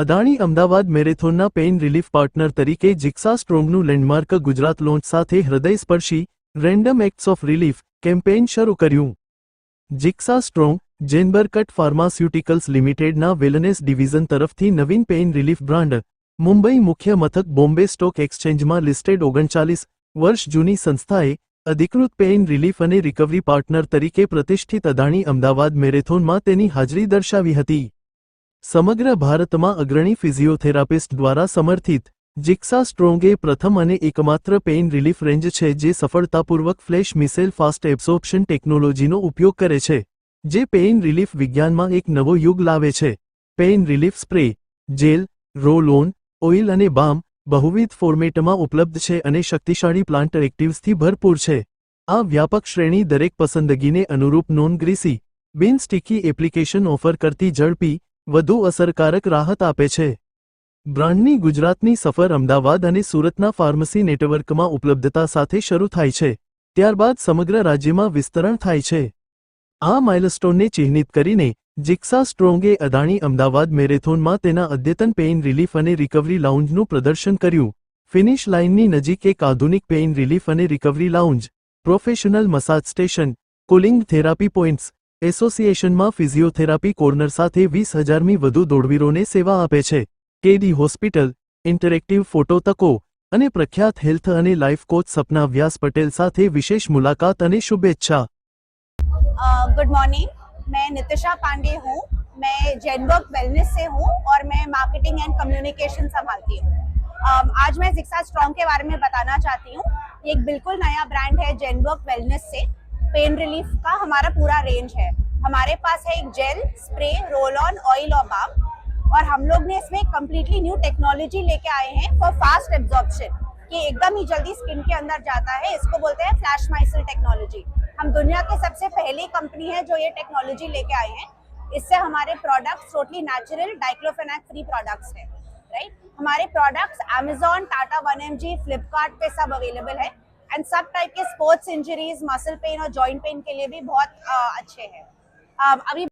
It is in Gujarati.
અદાણી અમદાવાદ મેરેથોનના પેઇન રિલીફ પાર્ટનર તરીકે જિક્સા સ્ટ્રોંગનું લેન્ડમાર્ક ગુજરાત લોન્ચ સાથે હૃદયસ્પર્શી random acts of relief campaign શરૂ કર્યું. જિક્સા સ્ટ્રોંગ, જેનબરકટ ફાર્માસ્યુટિકલ્સ લિમિટેડના વેલનેસ ડિવિઝન તરફથી નવીન પેઇન રિલીફ બ્રાન્ડ, મુંબઈ મુખ્ય મથક બોમ્બે સ્ટોક એક્સચેન્જમાં લિસ્ટેડ ઓગણચાલીસ વર્ષ જૂની સંસ્થાએ અધિકૃત પેઇન રિલીફ અને રિકવરી પાર્ટનર તરીકે પ્રતિષ્ઠિત અદાણી અમદાવાદ મેરેથોનમાં તેની હાજરી દર્શાવી હતી. સમગ્ર ભારતમાં અગ્રણી ફિઝિયોથેરાપિસ્ટ દ્વારા સમર્થિત જિક્સા સ્ટ્રોંગે પ્રથમ અને એકમાત્ર પેઇન રિલીફ રેન્જ છે જે સફળતાપૂર્વક ફ્લેશ મિસેલ ફાસ્ટ એબ્સોર્પ્શન ટેકનોલોજીનો ઉપયોગ કરે છે, જે પેઇન રિલીફ વિજ્ઞાનમાં એક નવો યુગ લાવે છે. Pain relief spray, gel roll on oil અને બામ બહુવિધ ફોર્મેટમાં ઉપલબ્ધ છે અને શક્તિશાળી પ્લાન્ટ એક્ટિવ્સથી ભરપૂર છે. આ વ્યાપક શ્રેણી દરેક પસંદગીને અનુરૂપ નોન ગ્રીસી બિન સ્ટીકી એપ્લિકેશન ઓફર કરતી ઝડપી વધુ અસરકારક રાહત આપે છે. બ્રાન્ડની ગુજરાતની સફર અમદાવાદ અને સુરતના ફાર્મસી નેટવર્કમાં ઉપલબ્ધતા સાથે શરૂ થાય છે. ત્યારબાદ સમગ્ર રાજ્યમાં વિસ્તરણ થાય છે. આ માઇલસ્ટોનને ચિહ્નિત કરીને, જિક્સા સ્ટ્રોંગે અદાણી અમદાવાદ મેરેથોનમાં તેના અદ્યતન પેઇન રિલીફ અને રિકવરી લાઉન્જનું પ્રદર્શન કર્યું. ફિનિશ લાઇનની નજીક એક આધુનિક પેઇન રિલીફ અને recovery lounge, professional massage station, cooling therapy points એસોસિએશનમાં physiotherapy corner સાથે વીસ હજારમી વધુ દોડવીરોને સેવા આપે છે કેડી હોસ્પિટલ ઇન્ટરેક્ટિવ ફોટો તકો અને પ્રખ્યાત હેલ્થ અને લાઇફ કોચ સપના વ્યાસ પટેલ સાથે વિશેષ મુલાકાત અને શુભેચ્છા गुड मॉर्निंग मैं नितिशा पांडे हूँ मैं जेनबर्ग वेलनेस से हूँ और मैं मार्केटिंग एंड कम्युनिकेशन संभालती हूँ अम, आज मैं जिक्सा स्ट्रॉन्ग के बारे में बताना चाहती हूँ ये एक बिल्कुल नया ब्रांड है जेनबर्ग वेलनेस से पेन रिलीफ का हमारा पूरा रेंज है। हमारे पास है एक gel spray roll on oil और बाम और हम लोग ने इसमें कम्प्लीटली न्यू टेक्नोलॉजी लेके आए हैं फॉर फास्ट एब्जॉर्प्शन कि एकदम ही जल्दी स्किन के अंदर जाता है। इसको बोलते हैं फ्लैश माइसल टेक्नोलॉजी हम दुनिया के सबसे पहली कंपनी है जो ये टेक्नोलॉजी लेके आए हैं। इससे हमारे products totally natural diclofenac free products हैं राइट हमारे products Amazon, Tata one M G Flipkart सब अवेलेबल है। एंड सब टाइप के स्पोर्ट्स इंजरीज मसल पेन और जॉइंट पेन के लिए भी बहुत अ, अच्छे हैं अ, अभी